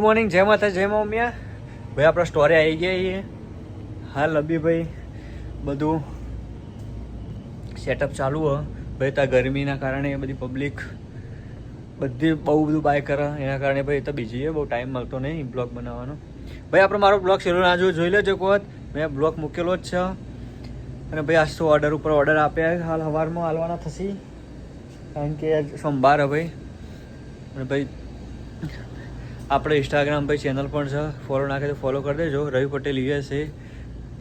Good morning જય માતા જય મમ્મિયા ભાઈ, આપણા સ્ટોરે આવી ગયા છીએ. હા લબીભાઈ બધું સેટઅપ ચાલુ હો. ભાઈ ત્યાં ગરમીના કારણે બધી પબ્લિક બધી બહુ બધું બાય કરે. એના કારણે ભાઈ તો બીજી બહુ ટાઈમ મળતો નહીં બ્લોગ બનાવવાનો. ભાઈ, આપણે મારો બ્લોગ શરૂ ના જો જોઈ લેજો કોત મેં બ્લોગ મૂકેલો જ છે. અને ભાઈ, આજ તો ઓર્ડર ઉપર ઓર્ડર આપ્યા હાલ સવારમાં હાલવાના થશે. કારણ કે સોમવાર ભાઈ. અને ભાઈ આપણે ઇન્સ્ટાગ્રામ પર ચેનલ પણ છે. ફોલો નાખે તો ફોલો કરી દેજો. રવિ પટેલ યુએસ એ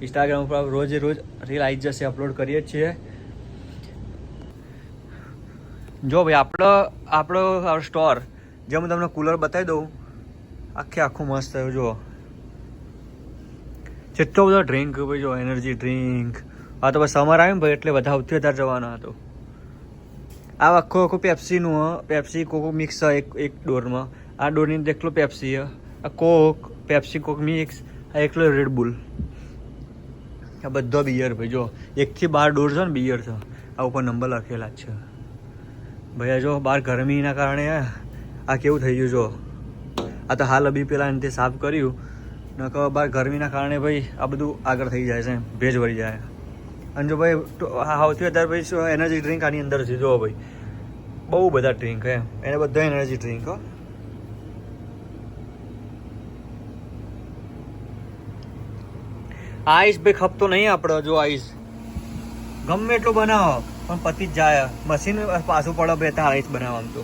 ઇન્સ્ટાગ્રામ ઉપર રોજે રોજ રીલ આવી જશે અપલોડ કરીએ જ છીએ. જો ભાઈ આપણો આપણો સ્ટોર જે હું તમને કુલર બતાવી દઉં, આખે આખું મસ્ત થયું, જુઓ. જેટલો બધો ડ્રિંક ભાઈ જો એનર્જી ડ્રિંક આ તો બસ સમર આવ્યું ને ભાઈ, એટલે બધા સૌથી વધારે જવાનો હતો. આ આખો, આખું પેપ્સીનું પેપ્સી કોકો મિક્સ એક એક ડોરમાં આ અંદર એકલો પેપ્સી આ કોક પેપ્સી કોક મિક્સ આ એકલો રેડબુલ આ બધો બિયર ભાઈ, જો, એકથી બાર ડોર છે ને બિયર છે. આ ઉપર નંબર લખેલા જ છે. ભાઈ, આ જો બહાર ગરમીના કારણે આ કેવું થઈ ગયું, જો. આ તો હાલ અભી પેલા તે સાફ કર્યું. ન કહો બહાર ગરમીના કારણે ભાઈ, આ બધું આગળ થઈ જાય છે ભેજ વળી જાય. અને જો ભાઈ સૌથી વધારે ભાઈ એનર્જી ડ્રિંક આની અંદર છે, જો ભાઈ. બહુ બધા ડ્રિંક હે એને બધા એનર્જી ડ્રિંક હો. આઈસ ભાઈ ખપતો નહીં આપણો, જો આઈસ. ગમે એટલું બનાવો, પણ પતી જ જાય. મશીન પાછું પડે બે આઈસ બનાવવામાં તો.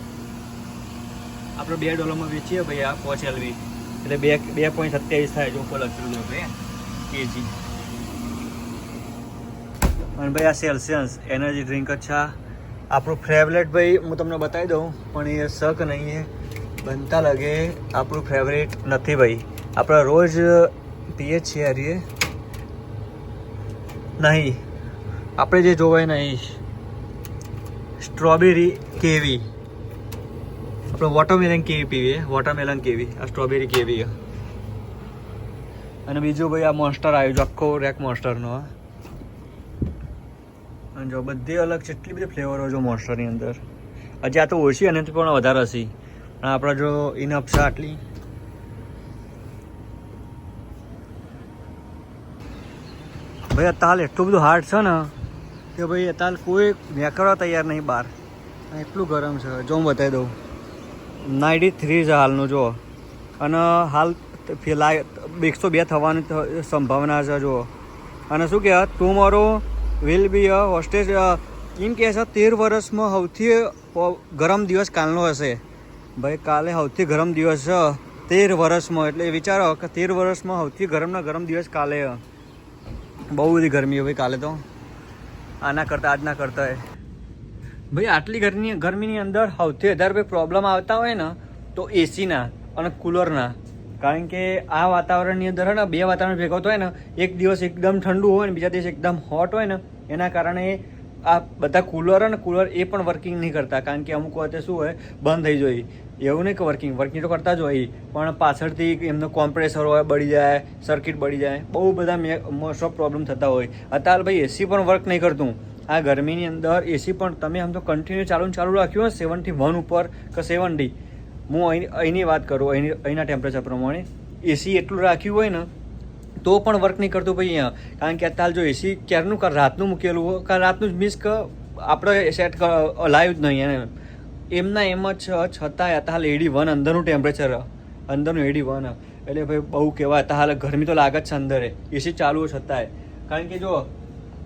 આપણે બે ડોલરમાં વેચીએ ભાઈ આ પોચ એલવી. એટલે બે બે પોઈન્ટ સત્યાવીસ થાય, જો ઉપર લખેલું છે કેજી. અને ભાઈ આ સેલ્સિયન્સ એનર્જી ડ્રિંક જ છે આપણું ફેવરેટ ભાઈ, હું તમને બતાવી દઉં, પણ એ શક નહીં એ. બનતા લાગે, આપણું ફેવરેટ નથી ભાઈ. આપણે રોજ પીએ છીએ હરીએ. નહીં. આપણે જે જોવાય નહીં સ્ટ્રોબેરી કેવી? આપણે વોટરમેલન કેવી પીવીએ? વોટરમેલન કેવી? આ સ્ટ્રોબેરી કેવી અને બીજું ભાઈ આ મોન્સ્ટર આવ્યું છે, આખો રેક મોન્સ્ટરનો અને જો બધી અલગ જેટલી બધી ફ્લેવરો જો મોન્સ્ટરની અંદર. હજી આ તો ઓછી અને પણ વધારે હશે. પણ આપણે જો ઇનફ છે આટલી. ભાઈ અત્યારે એટલું બધું હાર્ડ છે ને કે ભાઈ અત્યારે કોઈ મેકરવા તૈયાર નહીં બહાર. એટલું ગરમ છે. જો હું બતાવી દઉં. નાઇન્ટી થ્રી છે હાલનું જો અને હાલ ફિલહાલ એકસો બે થવાની સંભાવના છે જો અને શું કહેવાય tomorrow will be a hostage એમ કહે છે તેર વર્ષમાં સૌથી ગરમ દિવસ કાલનો હશે. ભાઈ, કાલે સૌથી ગરમ દિવસ છે તેર વર્ષમાં. એટલે વિચારો કે તેર વર્ષમાં સૌથી ગરમના ગરમ દિવસ કાલે. બહુ બધી ગરમી હોય ભાઈ કાલે તો. આના કરતાં આજના કરતાં ભાઈ, આટલી ગરમી, ગરમીની અંદર સૌથી વધારે ભાઈ પ્રોબ્લેમ આવતા હોય ને, તો એસીના અને કુલરના કારણ કે આ વાતાવરણની અંદર ને, બે વાતાવરણ ભેગા હોય ને, એક દિવસ એકદમ ઠંડુ હોય ને, બીજા દિવસ એકદમ હોટ હોય ને, એના કારણે આ બધા કુલર અને કુલર એ પણ વર્કિંગ નહીં કરતા. કારણ કે અમુક વખતે શું હોય, બંધ થઈ જાય. એવું નહીં કે વર્કિંગ વર્કિંગ તો કરતા જ હોય પણ પાછળથી એમનો કોમ્પ્રેસર હોય, બળી જાય સર્કિટ બળી જાય, બહુ બધા મોસ્ટ ઓફ પ્રોબ્લેમ થતા હોય. અત્યારે ભાઈ એસી પણ વર્ક નહીં કરતું. આ ગરમીની અંદર એસી પણ તમે આમ તો કન્ટિન્યુ ચાલુ ચાલુ રાખ્યું હોય સેવનથી વન ઉપર કે સેવન્ટી હું અહીં, અહીંની વાત કરું, અહીં, અહીંના ટેમ્પરેચર પ્રમાણે. એસી એટલું રાખ્યું હોય ને, તો પણ વર્ક નહીં કરતું ભાઈ અહીંયા. કારણ કે અત્યારે જો એસી ક્યારનું કાં, રાતનું મૂકેલું હોય કાં રાતનું જ મીન્સ કે, આપણે સેટ લાવ્યું જ નહીં એને. એમના એમ જ છતાંય અત્યારે એડી વન અંદરનું ટેમ્પરેચર અંદરનું એડી વન. એટલે ભાઈ બહુ કહેવાય અત્યારે ગરમી તો લાગે જ છે અંદરે. એસી ચાલુ છતાંય. કારણ કે જો,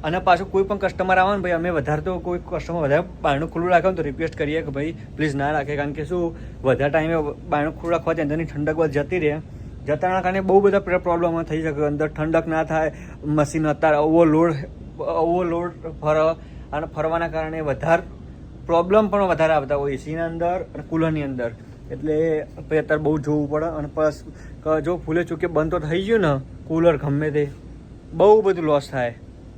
અને પાછું કોઈ પણ કસ્ટમર આવે ને ભાઈ, અમે વધારે તો કોઈ કસ્ટમર વધારે બારણું ખુલ્લું રાખે તો રિક્વેસ્ટ કરીએ કે ભાઈ પ્લીઝ ના રાખે. કારણ કે શું, વધારે ટાઈમે બારણું ખુલ્લું રાખવાથી અંદરની ઠંડક બધી જતી રહે. જતાના કારણે બહુ બધા પ્રોબ્લેમ થઈ શકે. અંદર ઠંડક ના થાય મશીન અત્યારે ઓવરલોડ ઓવરલોડ ફર અને ફરવાના કારણે વધારે પ્રોબ્લેમ પણ વધારે આવતા હોય એસીના અંદર અને કુલરની અંદર. એટલે પછી અત્યારે બહુ જોવું પડે અને પ્લસ જો ફૂલે ચૂકે બંધ તો થઈ ગયું ને કુલર ગમે તે. બહુ બધું લોસ થાય.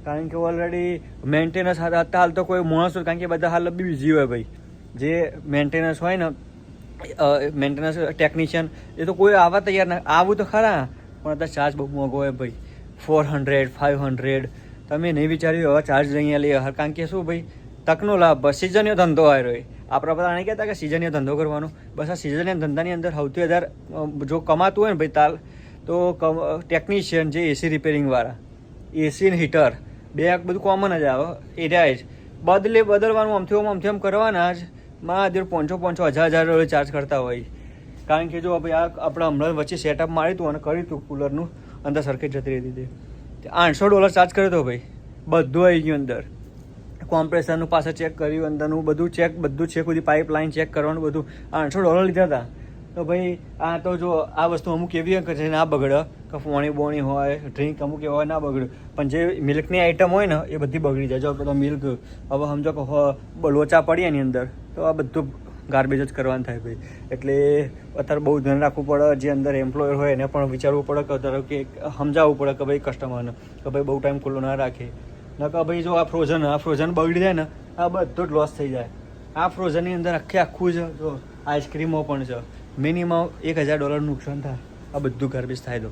કારણ કે ઓલરેડી મેન્ટેનન્સ અત્યારે હાલ તો કોઈ માણસ કારણ કે બધા હાલ બી બીઝી હોય ભાઈ. જે મેન્ટેનન્સ હોય ને મેન્ટેનન્સ ટેકનિશિયન એ તો કોઈ આવવા તૈયાર ના આવું તો ખરા, પણ અત્યારે ચાર્જ બહુ મોંઘો હોય ભાઈ. ફોર હંડ્રેડ ફાઇવ હંડ્રેડ તમે નહીં વિચાર્યું, હવે ચાર્જ અહીંયા લઈએ. કારણ કે શું ભાઈ તકનો લાભ સિઝનનો ધંધો આવ્યો હોય આપણા બધા નહીં કહેતા કે સિઝનીય ધંધો કરવાનો. બસ આ સિઝનીય ધંધાની અંદર સૌથી વધારે જો કમાતું હોય ને ભાઈ તાલ, તો ટેકનિશિયન જે એસી રિપેરિંગવાળા, એસી ને હીટર, બે આ બધું કોમન જ આવે એરિયા જ. બદલે બદલવાનું આમથી આમ આમથી આમ કરવાના જ માં દર પાંચસો પાંચસો હજાર હજાર ડોલર ચાર્જ કરતા હોય. કારણ કે જો ભાઈ આ આપણે હમણાં વચ્ચે સેટઅપ માર્યું હતું અને કર્યું હતું કુલરનું અંદર સર્કિટ જતી રહી હતી. આઠસો ડોલર ચાર્જ કર્યો હતો ભાઈ, બધું આવી ગયું અંદર. કોમ્પ્રેસરનું પાસે ચેક કર્યું, અંદરનું બધું ચેક બધું ચેક બધી પાઇપ લાઇન ચેક કરવાનું બધું. આઠસો ડોલર લીધા હતા. તો ભાઈ, આ તો જો આ વસ્તુ અમુક એવી છે, ના બગડે. કે ફોણી બોણી હોય ડ્રિંક અમુક એવા ના બગડે. પણ જે મિલ્કની આઈટમ હોય ને, એ બધી બગડી જાય. જો પેલો મિલ્ક હવે સમજો કે લોચા પડી એની અંદર, તો આ બધું ગાર્બેજ જ કરવાનું થાય ભાઈ. એટલે અત્યારે બહુ ધ્યાન રાખવું પડે, જે અંદર એમ્પ્લોયર હોય એને પણ વિચારવું પડે કે, ધારો કે સમજાવવું પડે કે ભાઈ કસ્ટમરને કે ભાઈ બહુ ટાઈમ ખુલ્લો ના રાખે. ન કે ભાઈ જો આ ફ્રોઝન આ ફ્રોઝન બગડી જાય ને, આ બધું જ લોસ થઈ જાય. આ ફ્રોઝનની અંદર આખે આખું જ, જો આઈસ્ક્રીમો પણ છે. મિનિમમ એક હજાર ડોલરનું નુકસાન થાય. આ બધું ગાર્બેજ થાય તો.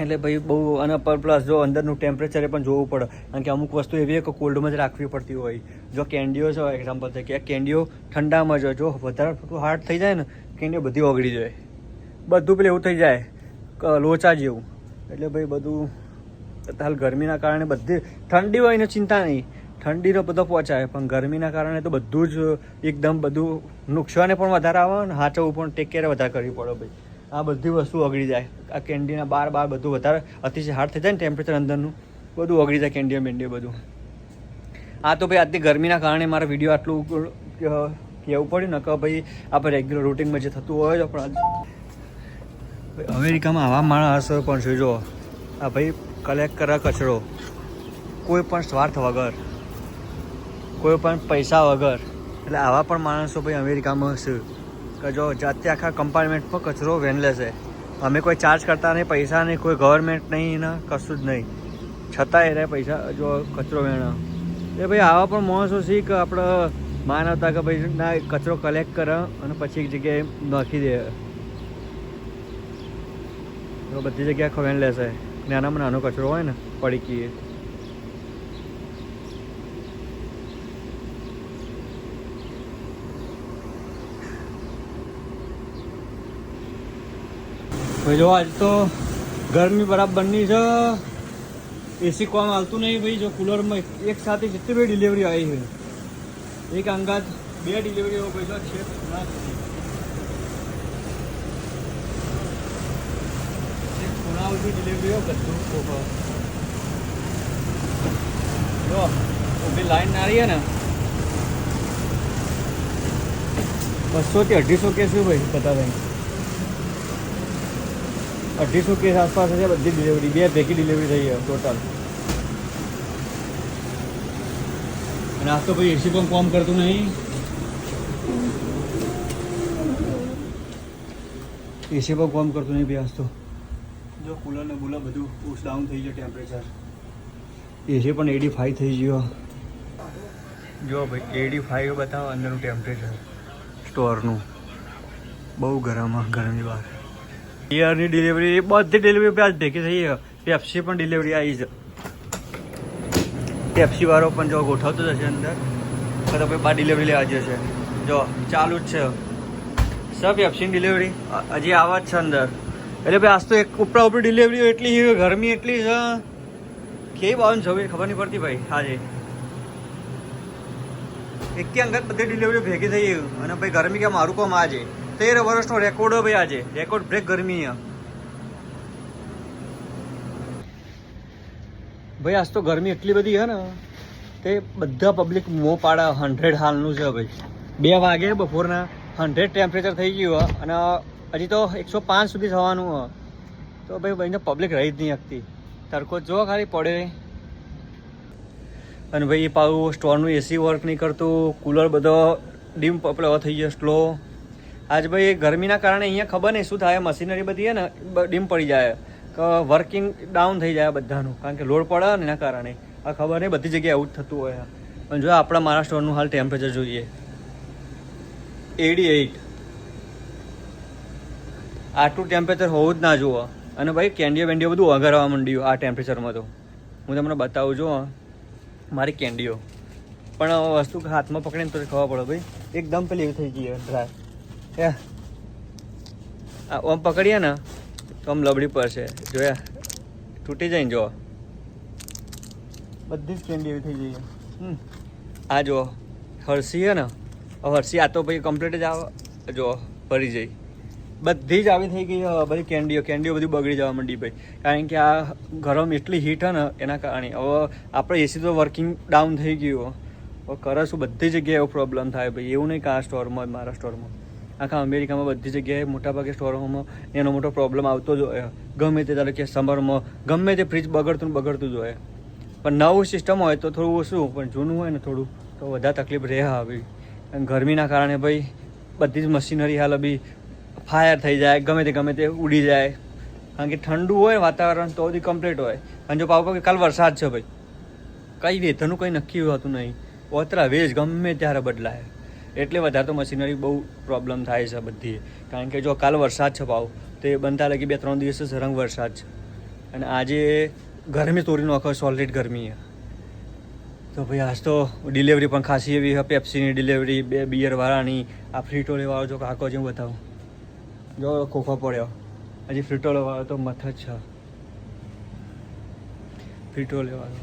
એટલે ભાઈ બહુ, અને પર પ્લસ જો અંદરનું ટેમ્પરેચરે પણ જોવું પડે. કારણ કે અમુક વસ્તુ એવી એક કોલ્ડમાં જ રાખવી પડતી હોય. જો કેન્ડીઓ છે એક્ઝામ્પલ તરીકે આ કેન્ડીઓ ઠંડામાં જ. જો વધારે થોડું હાર્ડ થઈ જાય ને, કેન્ડીઓ બધી ઓગળી જાય. બધું પેલું એવું થઈ જાય. લોચા જેવું. એટલે ભાઈ બધું હાલ ગરમીના કારણે બધી ઠંડી હોય ને ચિંતા નહીં. ઠંડીનો બધો પહોંચાય, પણ ગરમીના કારણે તો બધું જ એકદમ બધું નુકસાને પણ વધારે આવે ને હાચવું પણ ટેક કેર વધારે કરવી પડે ભાઈ. આ બધી વસ્તુ ઓગળી જાય. આ કેન્ડીના બાર બાર બધું વધારે અતિશય હાર્ડ થઈ જાય ને ટેમ્પરેચર અંદરનું, બધું ઓગળી જાય કેન્ડીઓ બેન્ડીઓ બધું. આ તો ભાઈ આજની ગરમીના કારણે મારા વીડિયો આટલું કહેવું પડ્યું ને કે ભાઈ આપણે રેગ્યુલર રૂટિનમાં જે થતું હોય તો પણ અમેરિકામાં આવા માણસ પણ છે, જો. આ ભાઈ કલેક્ટ કરે કચરો. કોઈ પણ સ્વાર્થ વગર, કોઈ પણ પૈસા વગર. એટલે આવા પણ માણસો ભાઈ અમેરિકામાં છે કે જો જાતે આખા કમ્પાર્ટમેન્ટ પર કચરો વેન લેશે અમે કોઈ ચાર્જ કરતા નહીં, પૈસા નહીં, કોઈ ગવર્મેન્ટ નહીં, એના કશું જ નહીં. છતાંય એને પૈસા, જો કચરો વેણ એ ભાઈ આવા પણ માણસો છે કે આપણે માનવતા કે ભાઈ ના કચરો કલેક્ટ કરે અને પછી એક જગ્યાએ નાખી દે. તો બધી જગ્યાએ ખવેણ લેશે નાનામાં નાનો કચરો હોય ને પડીકી એ. ભાઈ જો આજ તો ગરમી બરાબરની છે. એસી કોમ હાલતું નહીં ભાઈ, જો કુલરમાં એક સાથે જેટલી બધી ડિલિવરી આવી છે. એક અંગાત બે ડિલિવરીઓ ભાઈ જો છે ના થતી. એક ખૂણા સુધી ડિલિવરીઓ બધું ખોખો જો ઊભી લાઈન ના રહી ને બસો થી અઢીસો કેસ છે ભાઈ બતા અઢીસો કેસ આસપાસ છે બધી ડિલિવરી બે ભેગી ડિલિવરી થઈ છે ટોટલ અને આ તો ભાઈ એસી પણ કોમ કરતું નહીં એસી પણ કોમ કરતું નહીં ભાઈ આજ તો જો કુલર ને બુલર બધું પુશ ડાઉન થઈ ગયો ટેમ્પરેચર એસી પણ એડી ફાઈવ થઈ ગયો. જો ભાઈ એડી ફાઈવ બતાવો અંદરનું ટેમ્પરેચર સ્ટોરનું. બહુ ગરમ આ ગરમી બહાર બિયરની ડિલિવરી બધી ડિલિવરી આજ ભેગી થઈ ગઈ. પેપ્સી પણ ડિલિવરી આવી છે પેપ્સી વાળો પણ જો ગોઠવતો જશે હશે અંદર. તો ભાઈ બાર ડિલિવરી લેવા જશે. જો ચાલુ જ છે. સર પેપ્સીની ડિલિવરી હજી આવા જ છે અંદર. એટલે ભાઈ, આજ તો એક ઉપરા ઉપર ડિલિવરી એટલી ગરમી એટલી છે. કેવી બાવન છવ્વીસ ખબર નહીં પડતી ભાઈ, આજે. એકી અંગત બધી ડિલિવરી ભેગી થઈ ગયું અને ભાઈ, ગરમી કે મારું કામ આજે? તેર વર્ષનો રેકોર્ડ ભાઈ, આજે. રેકોર્ડ બ્રેક ગરમી ભાઈ, આજ તો ગરમી એટલી બધી છે ને, તે બધા પબ્લિક મો પાડા હંડ્રેડ હાલનું છે ભાઈ. બે વાગે બપોરના હંડ્રેડ ટેમ્પરેચર થઈ ગયું અને હજી તો એકસો પાંચ સુધી થવાનું તો ભાઈ ભાઈને પબ્લિક રહી જ નહીં શકતી. તડકો જો ખાલી પડે. અને ભાઈ પાછું સ્ટોરનું એસી વર્ક નહીં કરતું. કુલર બધો ડીમ પેલો થઈ ગયો સ્લો આજ ભાઈ ગરમીના કારણે અહીંયા ખબર નહીં શું થાય. મશીનરી બધી છે ને ડીમ પડી જાય. કે વર્કિંગ ડાઉન થઈ જાય બધાનું. કારણ કે લોડ પડે ને એના કારણે. આ ખબર નહીં, બધી જગ્યાએ આવું જ થતું હોય. પણ જો આપણા મારા સ્ટોરનું હાલ ટેમ્પરેચર જોઈએ. એડી એઇટ આટલું ટેમ્પરેચર હોવું જ ના જુઓ. અને ભાઈ કેન્ડીઓ વેન્ડીઓ બધું વઘારવા માંડ્યું આ ટેમ્પરેચરમાં તો. હું તમને બતાવું છું મારી કેન્ડીઓ પણ વસ્તુ હાથમાં પકડીને તો ખબર પડે ભાઈ, એકદમ પેલી થઈ ગઈ ડ્રાય આ આમ પકડીએ ને, તો આમ લબડી પડશે જોયા? તૂટી જાય ને જો બધી જ કેન્ડી એવી થઈ ગઈ આ જો હરસી હે ને? હરસી આ તો ભાઈ કમ્પ્લીટ જ આવે જો ભરી જઈ બધી જ આવી થઈ ગઈ બધી કેન્ડીઓ કેન્ડીઓ બધી બગડી જવા માંડી ભાઈ. કારણ કે આ ગરમ એટલી હીટ હે ને, એના કારણે. હવે આપણે એસી તો વર્કિંગ ડાઉન થઈ ગયું હવે કરે શું? બધી જગ્યાએ એવો પ્રોબ્લેમ થાય ભાઈ. એવું નહીં કે આ સ્ટોરમાં મારા સ્ટોરમાં આખા અમેરિકામાં બધી જગ્યાએ મોટાભાગે સ્ટોરોમાં એનો મોટો પ્રોબ્લેમ આવતો જ હોય. ગમે તે ધારો કે સમરમાં ગમે તે ફ્રીજ બગડતું બગડતું જ હોય. પણ નવું સિસ્ટમ હોય તો થોડું ઓછું, પણ જૂનું હોય ને થોડું, તો વધારે તકલીફ રહે આવી ગરમીના કારણે ભાઈ, બધી જ મશીનરી હાલ બી ફાયર થઈ જાય, ગમે તે ગમે તે ઉડી જાય. કારણ કે ઠંડુ હોય વાતાવરણ, તો બધી કમ્પ્લીટ હોય. અને જો પાવ કે કાલ વરસાદ છે ભાઈ, કઈ વેધરનું કંઈ નક્કી હોતું નહીં. ઓતરા વેજ ગમે ત્યારે બદલાય. એટલે વધારે તો મશીનરી બહુ પ્રોબ્લેમ થાય છે બધી. કારણ કે જો કાલ વરસાદ છે પાવ, તો એ બનતા લાગી બે ત્રણ દિવસ જ રંગ વરસાદ છે. અને આજે ગરમી તોડી નાખો સોલિડ ગરમી તો ભાઈ આજ તો ડિલિવરી પણ ખાસી એવી હોય પેપ્સીની ડિલિવરી બે બિયરવાળાની આ ફ્રીટો લેવાળો જો કાકો જેવું બતાવું. જો ખોખો પડ્યો. હજી ફ્રીટો લેવાળો તો મથ છે. ફ્રીટો લેવાળો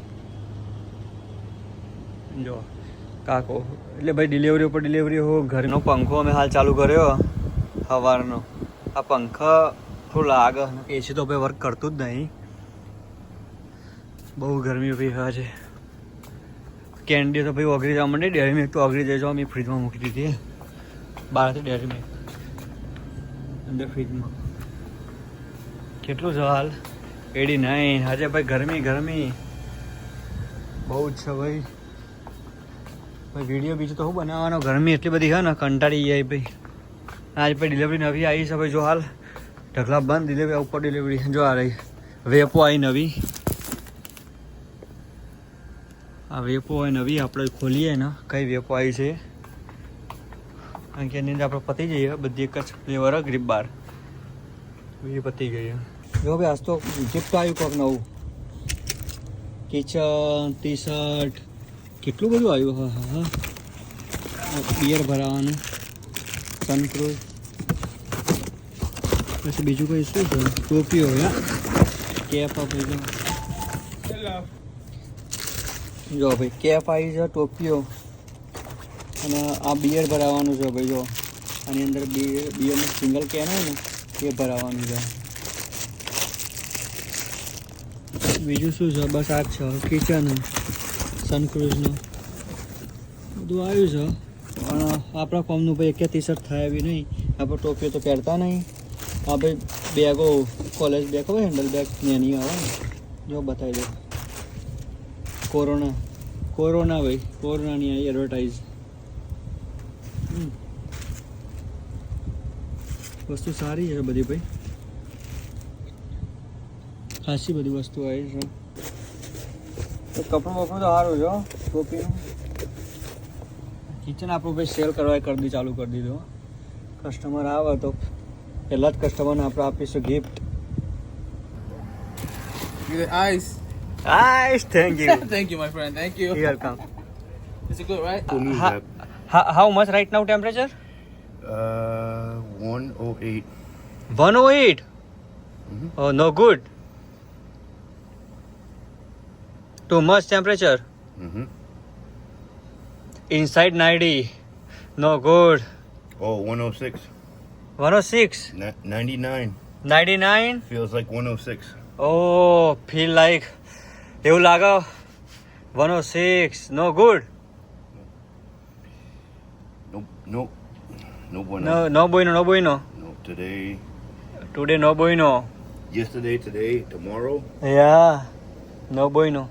જો, કાકો, એટલે ભાઈ ડિલિવરી ઉપર ડિલિવરી હો, ઘરનો પંખો અમે હાલ ચાલુ કર્યો. સવારનો આ પંખા થોડું લાગે એસી તો ભાઈ વર્ક કરતું જ નહીં. બહુ ગરમી ઊભી હા છે કેન્ડી તો ભાઈ ઓગળી જવા માંડી. ડેરી મિલ્ક તો ઓગળી જાય મેં ફ્રીજમાં મૂકી દીધી. બહારથી ડેરી મિલ્ક અંદર ફ્રીજમાં કેટલું છે હાલ? એડી નાઇન આજે ભાઈ ગરમી ગરમી. બહુ જ છે ભાઈ. ભાઈ વીડિયો બીજું તો શું બનાવવાનો? ગરમી એટલી બધી છે ને કંટાળી જાય ભાઈ. આજ ભાઈ ડિલિવરી નવી આવી છે ભાઈ જો હાલ. ઢગલા બંધ ડિલિવરી ઉપર ડિલિવરી જો આ રહી. વેપો આવી નવી. આ વેપો હોય નવી આપણે ખોલીએ ને કઈ વેપો આવી છે? કારણ કે એની અંદર આપણે પતી જઈએ બધી એક જ ફ્લેવર ગ્રીપ બાર એ પતી ગઈ જો ભાઈ આજ તો ગિફ્ટ આવ્યું કોક નવું કિચન ટી શર્ટ કેટલું બધું આવ્યું હા હા હા બિયર ભરાવાનું સનક્રૂઝ પછી બીજું કઈ શું છે ટોપીઓ યા કેપ આપી છે જો ભાઈ કેપ આવી છે ટોપીઓ અને આ બિયર ભરાવાનું છે ભાઈ જો. આની અંદર બિયર બિયરનું સિંગલ કેન હોય ને, એ ભરાવાનું છે. બીજું શું છે? બસ આ છે. કિચન સનક્રુઝનું બધું આવ્યું છે. પણ આપણા ફોર્મનું ભાઈ કે ટી શર્ટ થાય એવી નહીં. આપણે ટોપીઓ તો પહેરતા નહીં. આ ભાઈ બેગો કોલેજ બેગ હોય હેન્ડલ બેગ નેની આવે ને. જો બતાવી દો. કોરોના કોરોના ભાઈ, કોરોનાની એડવર્ટાઈઝ વસ્તુ સારી છે બધી ભાઈ. ખાસી બધી વસ્તુ આવી છે. તો કપડું વપડું તો સારું છે ટોપીનું. કિચન આપણું ભાઈ સેલ કરવા કરી દીધું ચાલુ કરી દીધું. કસ્ટમર આવે તો પહેલા જ કસ્ટમરને આપણે આપીશું ગિફ્ટ આઈસ ice thank you thank you my friend thank you welcome. Is it good, right? For me, How, how much right now temperature? uh, 108. 108. Mhm. Oh, no good. Too much temperature. Mm-hmm. Inside 90. No good. Oh, 106. 106. Ni- 99. 99. Feels like 106. Oh, feel like. એવું લાગે 106. No good. Nope. No bueno. No, no bueno, no bueno. No. Today, Today no bueno. yesterday, today, tomorrow, Yeah. No bueno.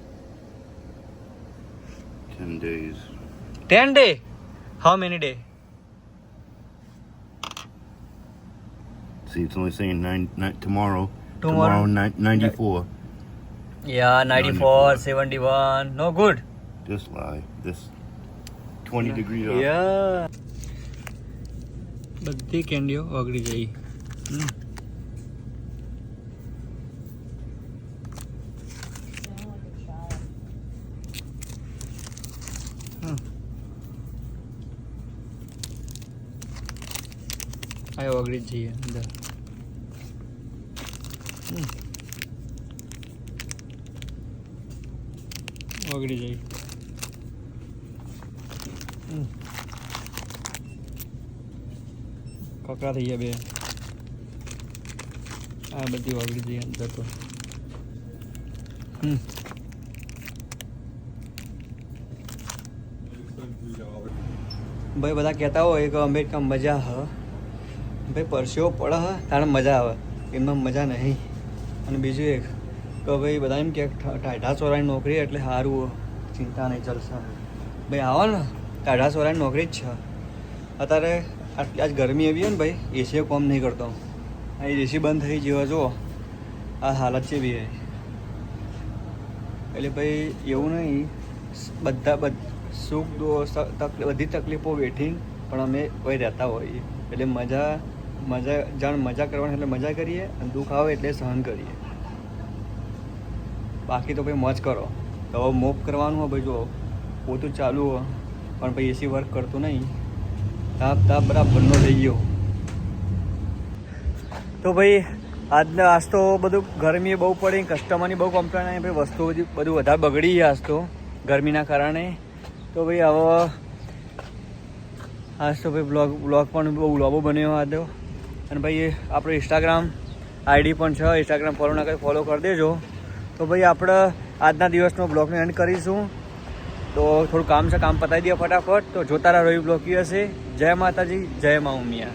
10 days. 10 day. How many day? See, it's only saying nine, nine tomorrow. Tomorrow. ni- 94. Yeah, 94, 71. No good. Just lie. This 20 degrees up. Yeah. બધી કેન્ડીઓ ઓગળી ગઈ. આ ઓગળી જ જઈએ અંદર. ઓગળી જઈએ. કકડા થઈ ગયા બે. આ બધી ઓગળી જઈ અંદર તો. હમ. ભાઈ, બધા કહેતા હોય કે અમેરિકા મજા હ. ભાઈ, પરસેવો પડે હ, તારે મજા આવે. એમાં મજા નહીં. અને બીજું એક, કે ભાઈ, બધા એમ કે ટાઢા સોરાની નોકરી એટલે સારું ચિંતા નહીં ચાલશે ભાઈ, આવો ને. ટાઢા સોરાની નોકરી જ છે. અત્યારે આટલી આજ ગરમી એવી હોય ને ભાઈ એસી કોમ નહીં કરતો. અહીં એસી બંધ થઈ જેવા જુઓ. આ હાલત છે. બી એટલે ભાઈ, એવું નહીં. બધા સુખ તક બધી તકલીફો વેઠીને પણ અમે કોઈ રહેતા હોઈએ. એટલે મજા મજા, જાણ મજા કરવાની એટલે મજા કરીએ અને દુઃખ આવે એટલે સહન કરીએ. બાકી તો ભાઈ મોજ કરો. તો મોપ કરવાનું હોય, ભાઈ જો પોતું ચાલુ હોય. પણ ભાઈ એસી વર્ક કરતું નહીં. તાપ તાપ બરાબરનો થઈ ગયો. તો ભાઈ, આજના આજ તો બધું ગરમી બહુ પડી કસ્ટમરની બહુ કમ્પ્લેન આવી ભાઈ વસ્તુ બધી બધું વધારે બગડી આજ તો, ગરમીના કારણે. તો ભાઈ હવે આજ તો ભાઈ બ્લોગ બ્લોગ પણ બહુ લાંબો બન્યો આ તો અને ભાઈ આપણું ઇન્સ્ટાગ્રામ આઈડી પણ છે ઇન્સ્ટાગ્રામ ફોલો ના કરી ફોલો કરી દેજો. તો ભાઈ આપણે આજના દિવસનો બ્લોગને એન્ડ કરીશું. તો થોડું કામ છે, કામ પતાવી દે ફટાફટ. તો જોતા રહ્યો બ્લોક હશે? જય માતાજી, જય મા ઉમિયા.